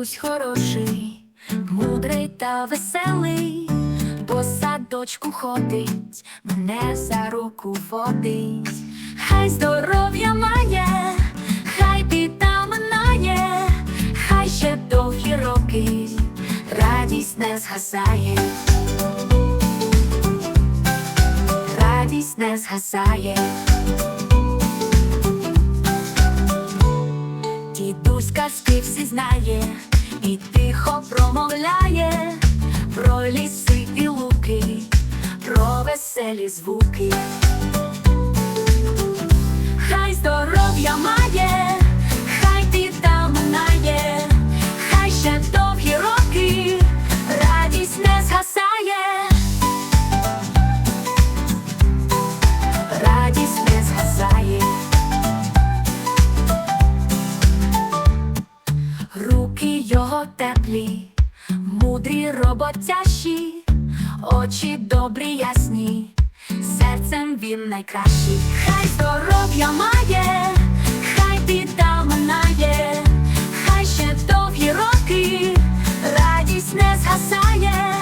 Дідусь хороший, мудрий та веселий, по садочку ходить, мене за руку водить. Хай здоров'я має, хай біда минає, хай ще довгі роки, радість не згасає. Радість не згасає. Казки всі знає і тихо промовляє про ліси і луки, про веселі звуки. Його теплі, мудрі роботящі, очі добрі, ясні, серцем він найкращий. Хай здоров'я має, хай біда минає, хай ще довгі роки, радість не згасає.